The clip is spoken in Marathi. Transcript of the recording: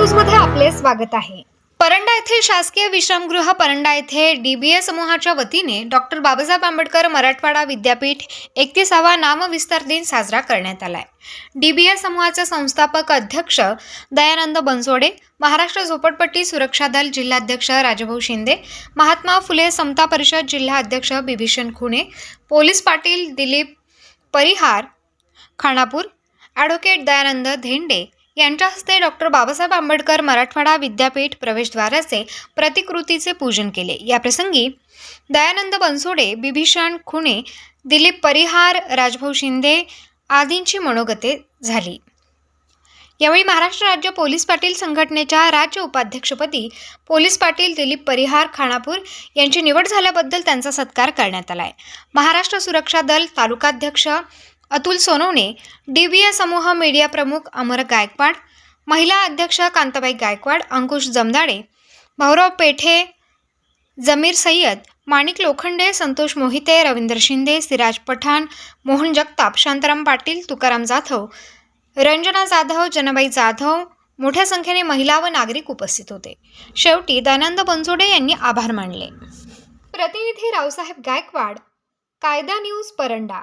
आपले स्वागत आहे. परंडा येथील शासकीय विश्रामगृह परंडा येथे डीबीए समूहाच्या वतीने डॉक्टर बाबासाहेब आंबेडकर मराठवाडा विद्यापीठ एकतीसावा नामविस्तार दिन साजरा करण्यात आलाय. डीबीए समूहाचे संस्थापक अध्यक्ष दयानंद बनसोडे महाराष्ट्र झोपडपट्टी सुरक्षा दल जिल्हाध्यक्ष राजभाऊ शिंदे महात्मा फुले समता परिषद जिल्हा अध्यक्ष बिभीषण खुणे पोलीस पाटील दिलीप परिहार खानापूर ॲडव्होकेट दयानंद धेंडे यांच्या हस्ते डॉक्टर बाबासाहेब आंबेडकर मराठवाडा विद्यापीठ प्रवेशद्वाराचे प्रतिकृतीचे पूजन केले. याप्रसंगी दयानंद बनसोडे बिभीषण खुणे दिलीप परिहार राजभाऊ शिंदे आदींची मनोगते झाली. यावेळी महाराष्ट्र राज्य पोलीस पाटील संघटनेच्या राज्य उपाध्यक्षपदी पोलीस पाटील दिलीप परिहार खानापूर यांची निवड झाल्याबद्दल त्यांचा सत्कार करण्यात आलाय. महाराष्ट्र सुरक्षा दल तालुकाध्यक्ष अतुल सोनवणे डीबीए समूह मीडिया प्रमुख अमर गायकवाड महिला अध्यक्ष कांताबाई गायकवाड अंकुश जमदाडे भाऊराव पेठे जमीर सय्यद माणिक लोखंडे संतोष मोहिते रवींद्र शिंदे सिराज पठाण मोहन जगताप शांताराम पाटील तुकाराम जाधव रंजना जाधव जनबाई जाधव मोठ्या संख्येने महिला व नागरिक उपस्थित होते. शेवटी दानंद बनसोडे यांनी आभार मानले. प्रतिनिधी रावसाहेब गायकवाड कायदा न्यूज परंडा.